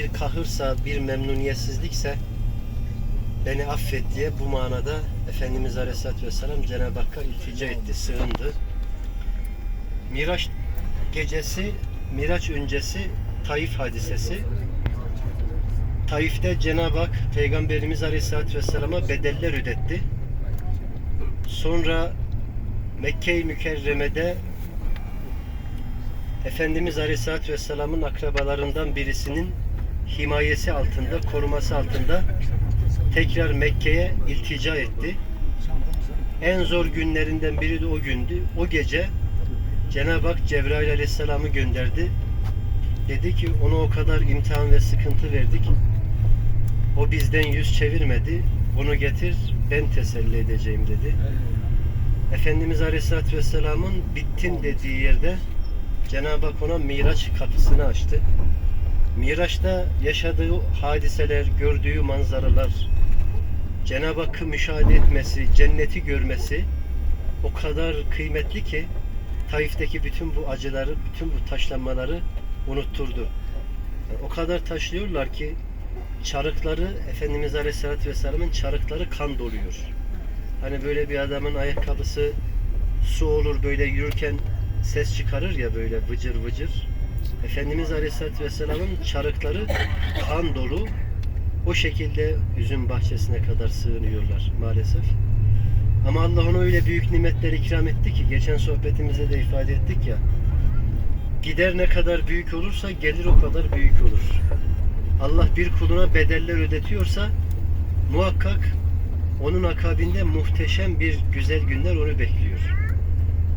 bir kahırsa, bir memnuniyetsizlikse beni affet diye bu manada Efendimiz Aleyhisselatü Vesselam Cenab-ı Hakk'a iltica etti, sığındı. Miraç gecesi, Miraç öncesi Taif hadisesi. Taif'te Cenab-ı Hak Peygamberimiz Aleyhisselatü Vesselam'a bedeller ödetti. Sonra Mekke-i Mükerreme'de Efendimiz Aleyhisselatü Vesselam'ın akrabalarından birisinin himayesi altında, koruması altında tekrar Mekke'ye iltica etti. En zor günlerinden biri de o gündü. O gece Cenab-ı Hak Cebrail Aleyhisselam'ı gönderdi. Dedi ki onu o kadar imtihan ve sıkıntı verdik. O bizden yüz çevirmedi. Onu getir ben teselli edeceğim dedi. Efendimiz Aleyhisselatü Vesselam'ın bittim dediği yerde Cenab-ı Hak ona Miraç kapısını açtı. Miraç'ta yaşadığı hadiseler, gördüğü manzaralar, Cenab-ı Hakk'ı müşahede etmesi, cenneti görmesi o kadar kıymetli ki Taif'teki bütün bu acıları, bütün bu taşlanmaları unutturdu. O kadar taşlıyorlar ki çarıkları Efendimiz Aleyhisselatü Vesselam'ın çarıkları kan doluyor. Hani böyle bir adamın ayakkabısı su olur böyle yürürken ses çıkarır ya böyle vıcır vıcır. Efendimiz Aleyhisselatü Vesselam'ın çarıkları kan dolu. O şekilde üzüm bahçesine kadar sığınıyorlar maalesef. Ama Allah ona öyle büyük nimetler ikram etti ki geçen sohbetimizde de ifade ettik ya. Gider ne kadar büyük olursa gelir o kadar büyük olur. Allah bir kuluna bedeller ödetiyorsa muhakkak onun akabinde muhteşem bir güzel günler onu bekliyor.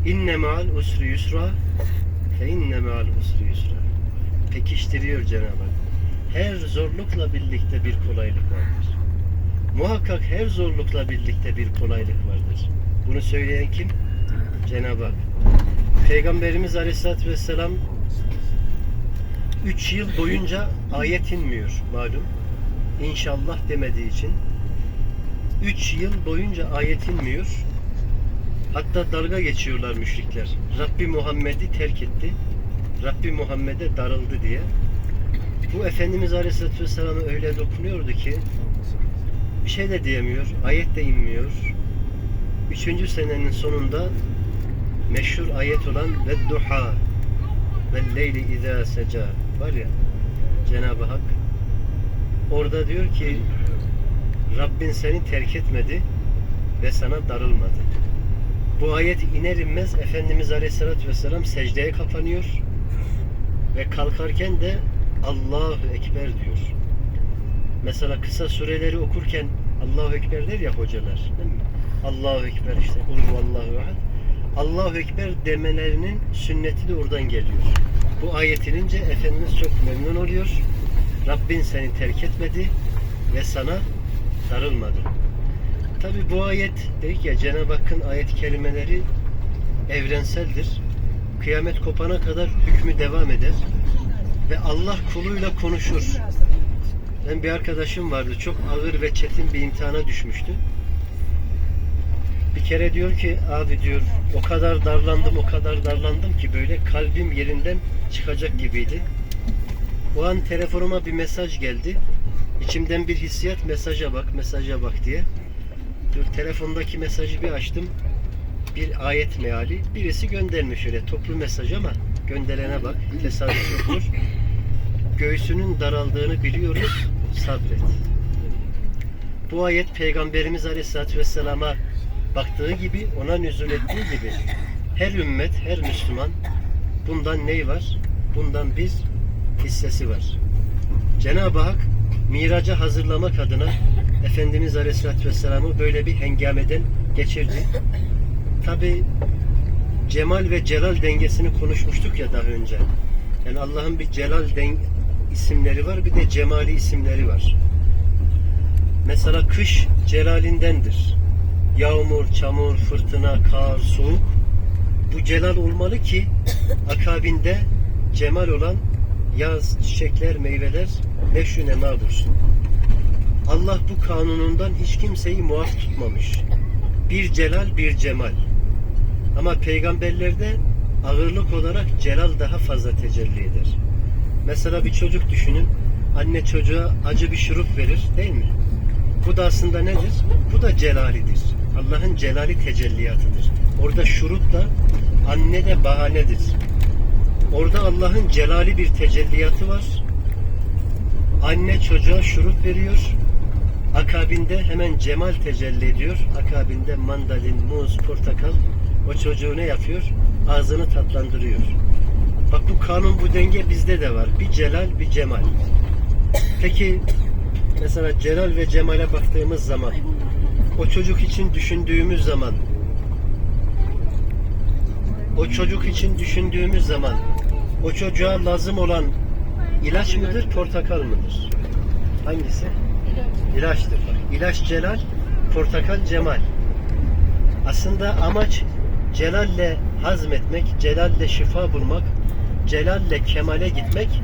İnne ma'al usri yusra fe inne ma'al usri. Pekiştiriyor Cenab-ı Hak. Her zorlukla birlikte bir kolaylık vardır. Muhakkak her zorlukla birlikte bir kolaylık vardır. Bunu söyleyen kim? Cenab-ı Hak. Peygamberimiz Aleyhisselatü Vesselam 3 yıl boyunca ayet inmiyor malum. İnşallah demediği için. 3 yıl boyunca ayet inmiyor. Hatta dalga geçiyorlar müşrikler. Rabbi Muhammed'i terk etti. Rabbi Muhammed'e darıldı diye. Bu Efendimiz Aleyhisselatü Vesselam'a öyle dokunuyordu ki bir şey de diyemiyor. Ayet de inmiyor. Üçüncü senenin sonunda meşhur ayet olan ve duha ve leyli izâ seca var ya Cenab-ı Hak orada diyor ki Rabbin seni terk etmedi ve sana darılmadı. Bu ayet iner inmez Efendimiz Aleyhisselatü Vesselam secdeye kapanıyor ve kalkarken de Allahu Ekber diyor. Mesela kısa sureleri okurken Allahu Ekber der ya hocalar. Değil mi? Allahu Ekber işte. Kul Allahu ahad. Allahu Ekber demelerinin sünneti de oradan geliyor. Bu ayet inince Efendimiz çok memnun oluyor. Rabbin seni terk etmedi ve sana darılmadı. Tabi bu ayet dedik ya Cenab-ı Hakk'ın ayet kelimeleri evrenseldir. Kıyamet kopana kadar hükmü devam eder. Ve Allah kuluyla konuşur. Ben bir arkadaşım vardı. Çok ağır ve çetin bir imtihana düşmüştü. Bir kere diyor ki abi diyor o kadar darlandım o kadar darlandım ki böyle kalbim yerinden çıkacak gibiydi. O an telefonuma bir mesaj geldi. İçimden bir hissiyat mesaja bak mesaja bak diye. Dur telefondaki mesajı bir açtım. Bir ayet meali. Birisi göndermiş öyle toplu mesaj ama gönderene bak. Tesadüf yoktur. Göğsünün daraldığını biliyoruz. Sabret. Bu ayet Peygamberimiz Aleyhisselatü Vesselam'a baktığı gibi ona nüzul ettiği gibi her ümmet, her Müslüman bundan ney var? Bundan bir hissesi var. Cenab-ı Hak miraca hazırlamak adına Efendimiz Aleyhisselatü Vesselam'ı böyle bir hengameden geçirdi. Tabi cemal ve celal dengesini konuşmuştuk ya daha önce. Yani Allah'ın bir celal den isimleri var bir de cemali isimleri var. Mesela kış celalindendir. Yağmur, çamur, fırtına, kar, soğuk. Bu celal olmalı ki akabinde cemal olan yaz, çiçekler, meyveler neşü nema bulsun. Allah bu kanunundan hiç kimseyi muaf tutmamış. Bir celal, bir cemal. Ama peygamberlerde ağırlık olarak celal daha fazla tecelli eder. Mesela bir çocuk düşünün. anne çocuğa acı bir şurup verir değil mi? Bu da aslında nedir? Bu da celalidir. Allah'ın celali tecelliyatıdır. Orada şurup da anne de bahanedir. Orada Allah'ın celali bir tecelliyatı var. Anne çocuğa şurup veriyor. Akabinde hemen cemal tecelli ediyor. Akabinde mandalin, muz, portakal o çocuğu ne yapıyor? Ağzını tatlandırıyor. Bak bu kanun, bu denge bizde de var. Bir celal, bir cemal. Peki mesela celal ve cemale baktığımız zaman o çocuk için düşündüğümüz zaman o çocuk için düşündüğümüz zaman o çocuğa lazım olan ilaç mıdır, portakal mıdır? Hangisi? İlaçtır. İlaç celal, portakal cemal. Aslında amaç celalle hazmetmek, celalle şifa bulmak, celalle kemale gitmek.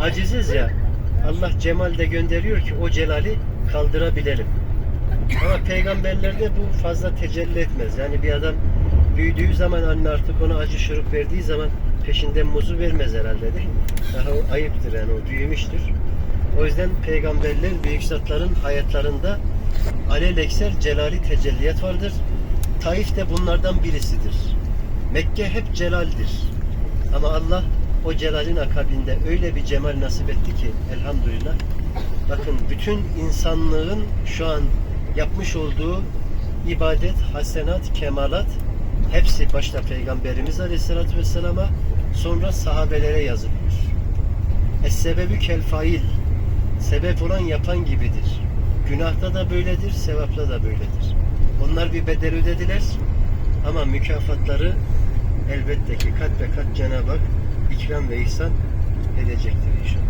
Aciziz ya. Allah cemal de gönderiyor ki o celali kaldırabilelim. Ama peygamberlerde bu fazla tecelli etmez. Yani bir adam büyüdüğü zaman anne artık ona acı şurup verdiği zaman peşinden muzu vermez herhalde değil mi? Daha o ayıptır yani o büyümüştür. O yüzden peygamberler, büyük zatların hayatlarında alelekser celali tecelliyat vardır. Taif de bunlardan birisidir. Mekke hep celaldir. Ama Allah o celalin akabinde öyle bir cemal nasip etti ki elhamdülillah. Bakın bütün insanlığın şu an yapmış olduğu ibadet, hasenat, kemalat hepsi başta Peygamberimiz Aleyhisselatü Vesselam'a sonra sahabelere yazılıyor. Es-sebebü kel fail sebep olan yapan gibidir. Günahta da böyledir, sevapta da böyledir. Onlar bir bedel ödediler ama mükafatları elbette ki kat ve kat Cenab-ı Hak ikram ve ihsan edecektir inşallah.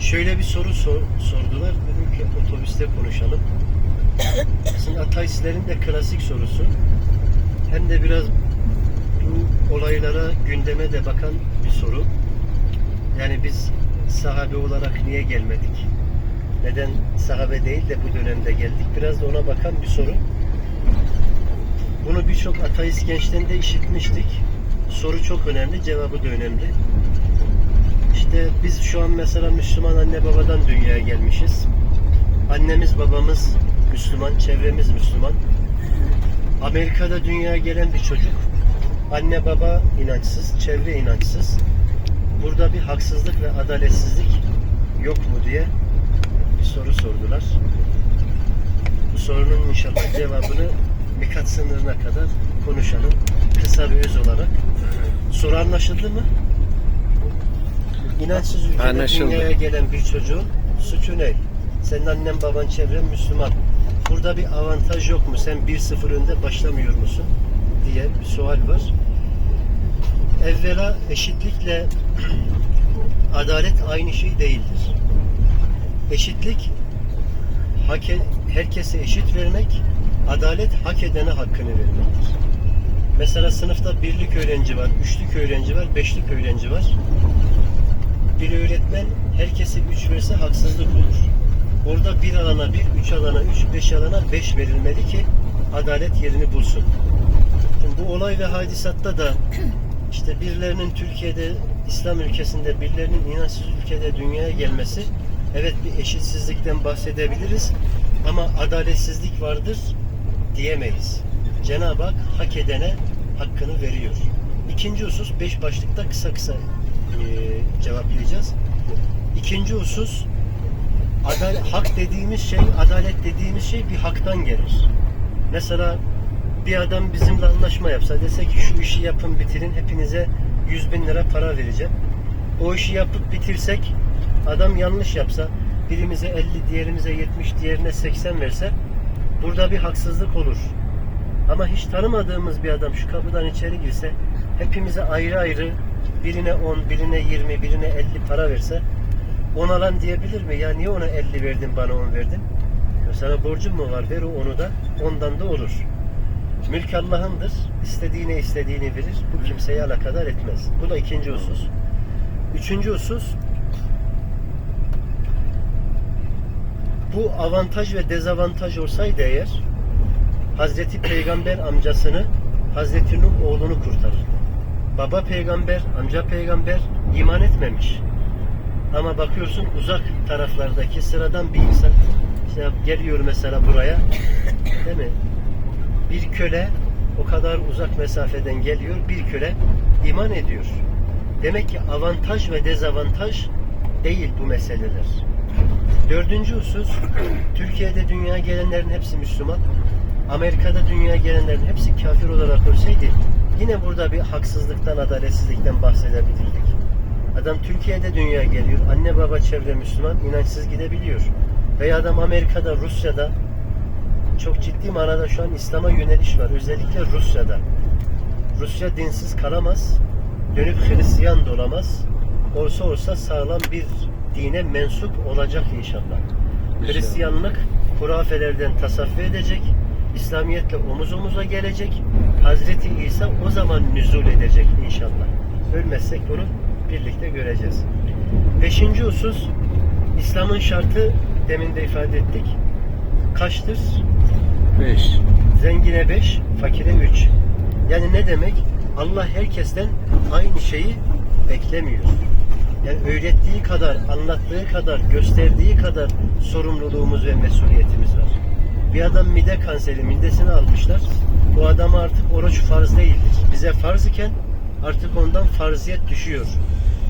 Şöyle bir soru sor- sordular. Dedim ki otobüste konuşalım. Aslında ateistlerin de klasik sorusu. Hem de biraz bu olaylara, gündeme de bakan bir soru. Yani biz sahabe olarak niye gelmedik? Neden sahabe değil de bu dönemde geldik? Biraz da ona bakan bir soru. Bunu birçok ateist gençten de işitmiştik. Soru çok önemli, cevabı da önemli. İşte biz şu an mesela Müslüman anne babadan dünyaya gelmişiz. Annemiz babamız Müslüman, çevremiz Müslüman. Amerika'da dünyaya gelen bir çocuk anne baba inançsız, çevre inançsız. Burada bir haksızlık ve adaletsizlik yok mu diye bir soru sordular. Bu sorunun inşallah cevabını birkaç sınırına kadar konuşalım. Kısa bir öz olarak. Soru anlaşıldı mı? İnançsız ülkede Anlaşıldı. dünyaya gelen bir çocuğun suçu ne? Senin annen baban çevren Müslüman. Burada bir avantaj yok mu? Sen 1-0 önde başlamıyor musun? diye bir sual var. Evvela eşitlikle adalet aynı şey değildir. Eşitlik e- herkese eşit vermek, adalet hak edene hakkını vermektir. Mesela sınıfta birlik öğrenci var, üçlük öğrenci var, beşlik öğrenci var. Bir öğretmen herkese üç verse haksızlık olur. Orada bir alana bir, üç alana üç, beş alana beş verilmeli ki adalet yerini bulsun. Şimdi bu olay ve hadisatta da işte birilerinin Türkiye'de İslam ülkesinde birilerinin inançsız ülkede dünyaya gelmesi evet bir eşitsizlikten bahsedebiliriz ama adaletsizlik vardır diyemeyiz. Cenab-ı Hak hak edene hakkını veriyor. İkinci husus beş başlıkta kısa kısa eee, cevaplayacağız. İkinci husus adal hak dediğimiz şey, adalet dediğimiz şey bir haktan gelir. Mesela bir adam bizimle anlaşma yapsa dese ki şu işi yapın bitirin hepinize 100 bin lira para vereceğim. O işi yapıp bitirsek adam yanlış yapsa birimize 50 diğerimize 70 diğerine 80 verse burada bir haksızlık olur. Ama hiç tanımadığımız bir adam şu kapıdan içeri girse hepimize ayrı ayrı birine 10, birine 20, birine 50 para verse 10 alan diyebilir mi? Ya niye ona 50 verdin bana 10 verdin? Ya Sana borcum mu var? Ver o onu da ondan da olur. Mülk Allah'ındır. İstediğine istediğini verir. Bu kimseye alakadar etmez. Bu da ikinci husus. Üçüncü husus bu avantaj ve dezavantaj olsaydı eğer Hazreti Peygamber amcasını Hazreti Nuh oğlunu kurtarırdı. Baba peygamber, amca peygamber, iman etmemiş. Ama bakıyorsun uzak taraflardaki sıradan bir insan işte geliyor mesela buraya değil mi? Bir köle o kadar uzak mesafeden geliyor bir köle iman ediyor. Demek ki avantaj ve dezavantaj değil bu meseleler. Dördüncü husus Türkiye'de dünyaya gelenlerin hepsi Müslüman. Amerika'da dünyaya gelenlerin hepsi kafir olarak ölseydi yine burada bir haksızlıktan, adaletsizlikten bahsedebilirdik. Adam Türkiye'de dünyaya geliyor. Anne baba çevre Müslüman, inançsız gidebiliyor. Veya adam Amerika'da, Rusya'da çok ciddi manada şu an İslam'a yöneliş var. Özellikle Rusya'da. Rusya dinsiz kalamaz. Dönüp Hristiyan da olamaz. Olsa olsa sağlam bir dine mensup olacak inşallah. İnşallah. Hristiyanlık hurafelerden tasaffi edecek. İslamiyetle omuz omuza gelecek. Hazreti İsa o zaman nüzul edecek inşallah. Ölmezsek bunu birlikte göreceğiz. Beşinci husus İslam'ın şartı demin de ifade ettik. Kaçtır? 5. Zengine 5, fakire 3. Yani ne demek? Allah herkesten aynı şeyi beklemiyor. Yani öğrettiği kadar, anlattığı kadar, gösterdiği kadar sorumluluğumuz ve mesuliyetimiz var. Bir adam mide kanseri, midesini almışlar. O adama artık oruç farz değildir. Bize farz iken artık ondan farziyet düşüyor.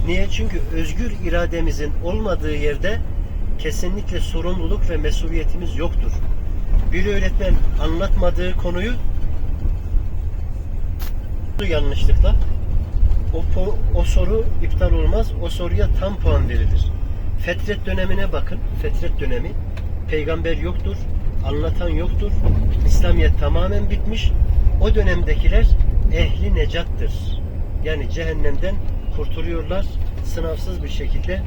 Niye? Çünkü özgür irademizin olmadığı yerde kesinlikle sorumluluk ve mesuliyetimiz yoktur. Bir öğretmen anlatmadığı konuyu yanlışlıkla o, o soru iptal olmaz. O soruya tam puan verilir. Fetret dönemine bakın. Fetret dönemi. Peygamber yoktur. Anlatan yoktur. İslamiyet tamamen bitmiş. O dönemdekiler ehli necattır. Yani cehennemden kurtuluyorlar. Sınavsız bir şekilde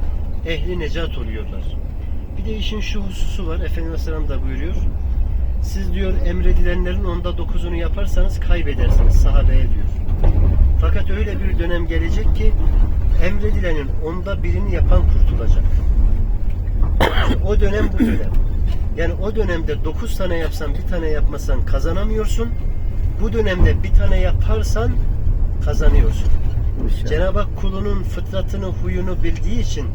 ehli necat oluyorlar. Bir de işin şu hususu var. Efendimiz Aleyhisselam da buyuruyor. Siz diyor emredilenlerin onda dokuzunu yaparsanız kaybedersiniz sahabeye diyor. Fakat öyle bir dönem gelecek ki emredilenin onda birini yapan kurtulacak. o dönem bu dönem. Yani o dönemde dokuz tane yapsan bir tane yapmasan kazanamıyorsun. Bu dönemde bir tane yaparsan kazanıyorsun. Cenab-ı Hak kulunun fıtratını, huyunu bildiği için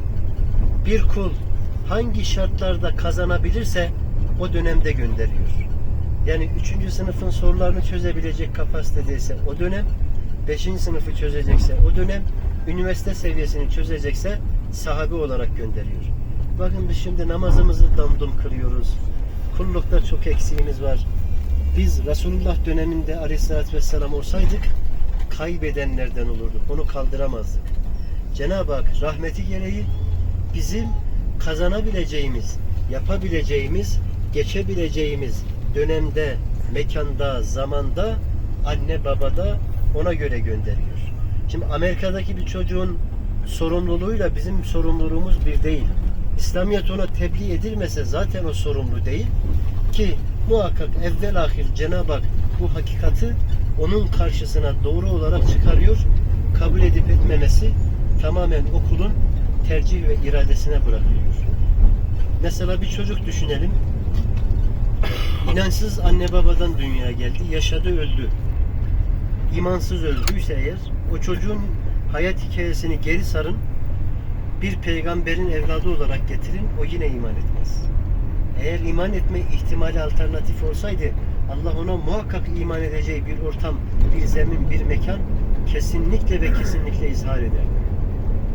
bir kul hangi şartlarda kazanabilirse o dönemde gönderiyor. Yani 3. sınıfın sorularını çözebilecek kapasitedeyse o dönem, 5. sınıfı çözecekse o dönem, üniversite seviyesini çözecekse sahabe olarak gönderiyor. Bakın biz şimdi namazımızı damdum kırıyoruz. Kullukta çok eksiğimiz var. Biz Resulullah döneminde Aleyhisselatü Vesselam olsaydık kaybedenlerden olurduk. Onu kaldıramazdık. Cenab-ı Hak rahmeti gereği bizim kazanabileceğimiz, yapabileceğimiz, geçebileceğimiz dönemde, mekanda, zamanda anne babada ona göre gönderiyor. Şimdi Amerika'daki bir çocuğun sorumluluğuyla bizim sorumluluğumuz bir değil. İslamiyet ona tebliğ edilmese zaten o sorumlu değil ki muhakkak evvel ahir Cenab-ı Hak bu hakikati onun karşısına doğru olarak çıkarıyor. Kabul edip etmemesi tamamen okulun tercih ve iradesine bırakılıyor. Mesela bir çocuk düşünelim. İnançsız anne babadan dünyaya geldi. Yaşadı öldü. İmansız öldüyse eğer o çocuğun hayat hikayesini geri sarın bir peygamberin evladı olarak getirin o yine iman etmez. Eğer iman etme ihtimali alternatif olsaydı Allah ona muhakkak iman edeceği bir ortam, bir zemin, bir mekan kesinlikle ve kesinlikle izhar eder.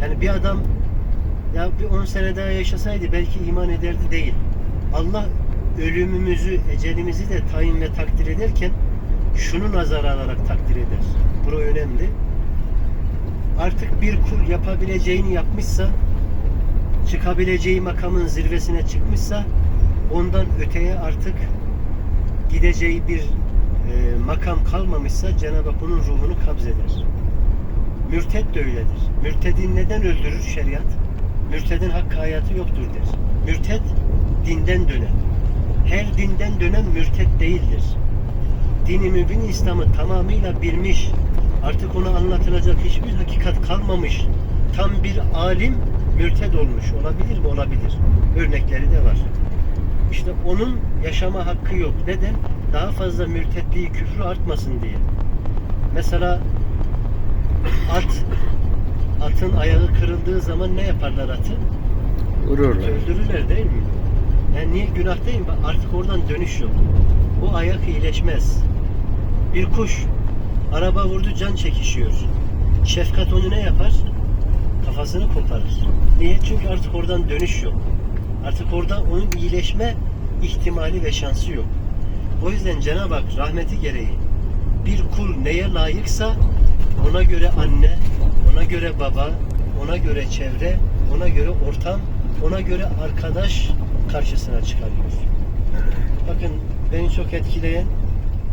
Yani bir adam ya bir 10 sene daha yaşasaydı belki iman ederdi değil. Allah ölümümüzü, ecelimizi de tayin ve takdir ederken şunu nazara alarak takdir eder. Bu önemli. Artık bir kul yapabileceğini yapmışsa, çıkabileceği makamın zirvesine çıkmışsa, ondan öteye artık gideceği bir e, makam kalmamışsa Cenab-ı Hak onun ruhunu kabzeder. Mürted de öyledir. Mürtedin neden öldürür şeriat? Mürtedin hakkı hayatı yoktur der. Mürted dinden dönen. Her dinden dönen mürted değildir. Dini mübin İslam'ı tamamıyla bilmiş, artık ona anlatılacak hiçbir hakikat kalmamış, tam bir alim mürted olmuş. Olabilir mi? Olabilir. Örnekleri de var. İşte onun yaşama hakkı yok. Neden? Daha fazla mürtetliği, küfrü artmasın diye. Mesela at atın ayağı kırıldığı zaman ne yaparlar atı? Vururlar. Öldürürler değil mi? Yani niye günah değil mi? Artık oradan dönüş yok. O ayak iyileşmez. Bir kuş araba vurdu can çekişiyor. Şefkat onu ne yapar? Kafasını koparır. Niye? Çünkü artık oradan dönüş yok. Artık orada onun iyileşme ihtimali ve şansı yok. O yüzden Cenab-ı Hak rahmeti gereği bir kul neye layıksa ona göre anne, ona göre baba, ona göre çevre, ona göre ortam, ona göre arkadaş karşısına çıkarıyor. Bakın beni çok etkileyen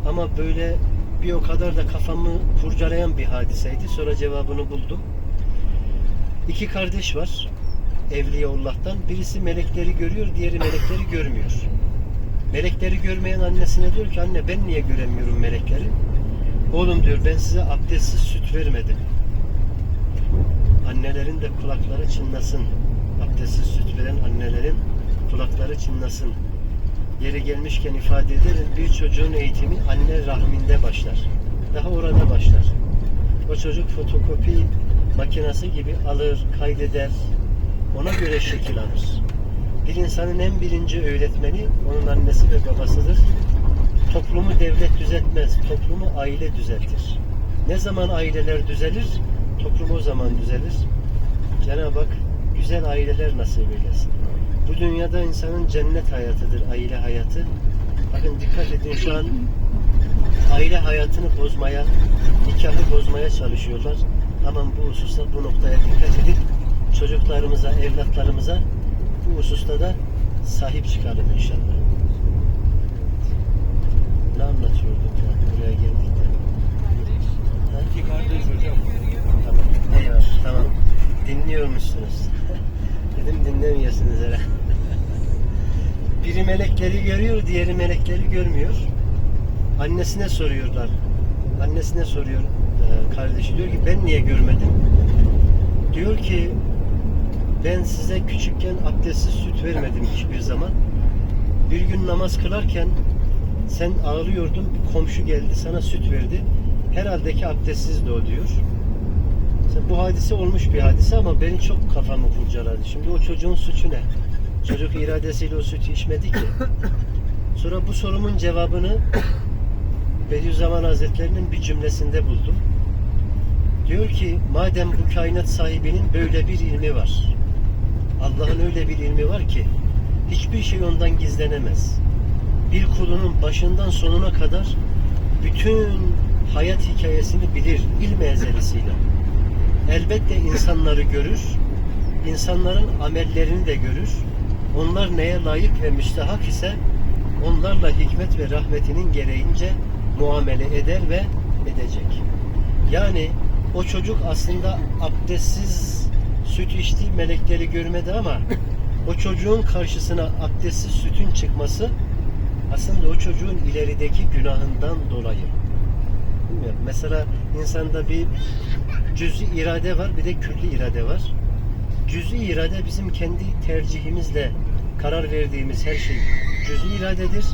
ama böyle bir o kadar da kafamı kurcalayan bir hadiseydi. Sonra cevabını buldum. İki kardeş var. Evliyaullah'tan. Birisi melekleri görüyor, diğeri melekleri görmüyor. Melekleri görmeyen annesine diyor ki anne ben niye göremiyorum melekleri? Oğlum diyor ben size abdestsiz süt vermedim. Annelerin de kulakları çınlasın. Abdestsiz süt veren annelerin kulakları çınlasın. Yeri gelmişken ifade ederim bir çocuğun eğitimi anne rahminde başlar. Daha orada başlar. O çocuk fotokopi makinesi gibi alır, kaydeder. Ona göre şekil alır. Bir insanın en birinci öğretmeni onun annesi ve babasıdır. Toplumu devlet düzeltmez, toplumu aile düzeltir. Ne zaman aileler düzelir, toplum o zaman düzelir. Cenab-ı Hak güzel aileler nasip eylesin. Bu dünyada insanın cennet hayatıdır, aile hayatı. Bakın dikkat edin şu an aile hayatını bozmaya, nikahı bozmaya çalışıyorlar. Aman bu hususta bu noktaya dikkat edip çocuklarımıza, evlatlarımıza bu hususta da sahip çıkalım inşallah. Ne anlatıyorduk ya buraya geldik de? Ha? İki kardeş hocam. Tamam. Tamam. Dinliyor musunuz? Dedim dinlemiyorsunuz herhalde. Biri melekleri görüyor, diğeri melekleri görmüyor. Annesine soruyorlar. Annesine soruyor e, kardeşi diyor ki ben niye görmedim? Diyor ki ben size küçükken abdestsiz süt vermedim hiçbir zaman. Bir gün namaz kılarken sen ağlıyordun, komşu geldi sana süt verdi. Herhalde ki abdestsizdi o diyor. Mesela bu hadise olmuş bir hadise ama beni çok kafamı kurcaladı. Şimdi o çocuğun suçu ne? Çocuk iradesiyle o sütü içmedi ki. Sonra bu sorumun cevabını Bediüzzaman Hazretlerinin bir cümlesinde buldum. Diyor ki madem bu kainat sahibinin böyle bir ilmi var. Allah'ın öyle bir ilmi var ki hiçbir şey ondan gizlenemez. Bir kulunun başından sonuna kadar bütün hayat hikayesini bilir ilmi ezelisiyle. Elbette insanları görür, insanların amellerini de görür. Onlar neye layık ve müstahak ise onlarla hikmet ve rahmetinin gereğince muamele eder ve edecek. Yani o çocuk aslında abdestsiz süt içti, melekleri görmedi ama o çocuğun karşısına abdestsiz sütün çıkması aslında o çocuğun ilerideki günahından dolayı. Mesela insanda bir cüz'i irade var, bir de külli irade var. Cüz'i irade bizim kendi tercihimizle karar verdiğimiz her şey cüz'i iradedir.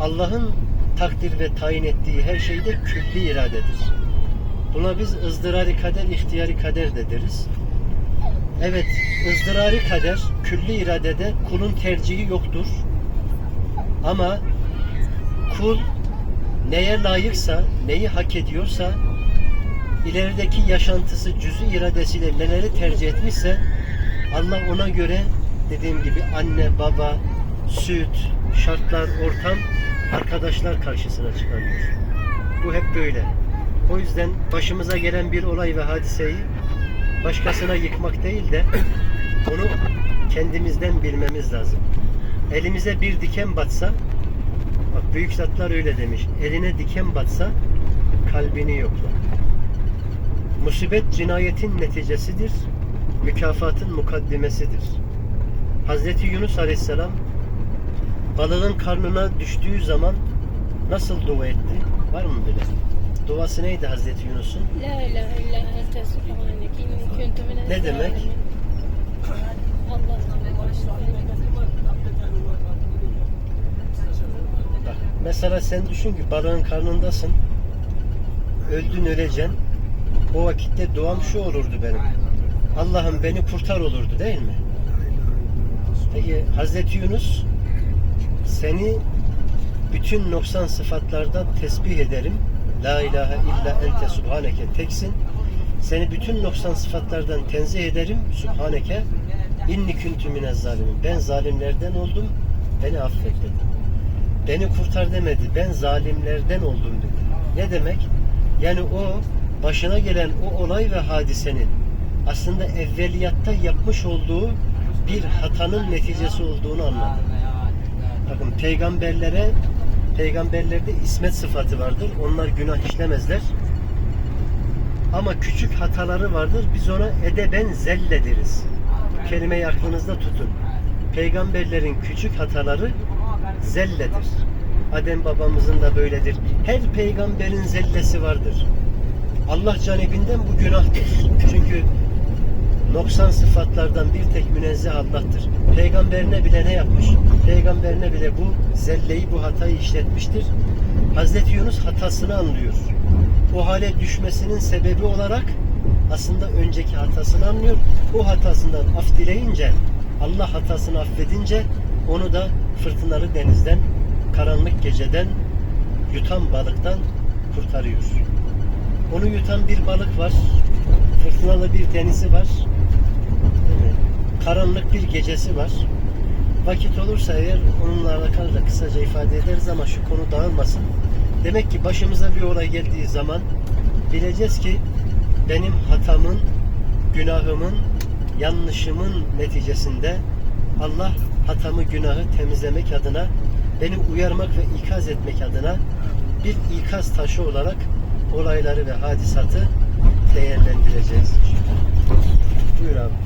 Allah'ın takdir ve tayin ettiği her şey de külli iradedir. Buna biz ızdırari kader, ihtiyari kader de deriz. Evet, ızdırari kader, külli iradede kulun tercihi yoktur. Ama kul neye layıksa, neyi hak ediyorsa, ilerideki yaşantısı cüz'i iradesiyle neleri tercih etmişse, Allah ona göre dediğim gibi anne, baba, süt, şartlar, ortam, arkadaşlar karşısına çıkarıyor. Bu hep böyle. O yüzden başımıza gelen bir olay ve hadiseyi başkasına yıkmak değil de onu kendimizden bilmemiz lazım. Elimize bir diken batsa bak büyük zatlar öyle demiş. Eline diken batsa kalbini yokla. Musibet cinayetin neticesidir. Mükafatın mukaddimesidir. Hazreti Yunus Aleyhisselam balığın karnına düştüğü zaman nasıl dua etti? Var mı bile? Duası neydi Hazreti Yunus'un? La ilahe illa ente subhaneke inni kuntu minel Ne demek? zalimin. Allah Bak, mesela sen düşün ki balığın karnındasın. Öldün öleceksin. O vakitte duam şu olurdu benim. Allah'ım beni kurtar olurdu değil mi? Peki Hazreti Yunus seni bütün noksan sıfatlardan tesbih ederim. La ilahe illa ente subhaneke teksin. Seni bütün noksan sıfatlardan tenzih ederim. Subhaneke inni kuntu minez zalimin. Ben zalimlerden oldum. Beni affet dedi. Beni kurtar demedi. Ben zalimlerden oldum dedi. Ne demek? Yani o başına gelen o olay ve hadisenin aslında evveliyatta yapmış olduğu bir hatanın neticesi olduğunu anladı. Bakın peygamberlere peygamberlerde ismet sıfatı vardır. Onlar günah işlemezler. Ama küçük hataları vardır. Biz ona edeben zelle deriz. Bu kelimeyi aklınızda tutun. Peygamberlerin küçük hataları zelledir. Adem babamızın da böyledir. Her peygamberin zellesi vardır. Allah canibinden bu günahtır. Çünkü noksan sıfatlardan bir tek münezzeh Allah'tır. Peygamberine bile ne yapmış? Peygamberine bile bu zelleyi, bu hatayı işletmiştir. Hazreti Yunus hatasını anlıyor. O hale düşmesinin sebebi olarak aslında önceki hatasını anlıyor. O hatasından af dileyince, Allah hatasını affedince onu da fırtınalı denizden, karanlık geceden, yutan balıktan kurtarıyor. Onu yutan bir balık var. Fırtınalı bir denizi var. Karanlık bir gecesi var. Vakit olursa eğer onunla alakalı da kısaca ifade ederiz ama şu konu dağılmasın. Demek ki başımıza bir olay geldiği zaman bileceğiz ki benim hatamın, günahımın, yanlışımın neticesinde Allah hatamı, günahı temizlemek adına, beni uyarmak ve ikaz etmek adına bir ikaz taşı olarak olayları ve hadisatı değerlendireceğiz. Buyur abi.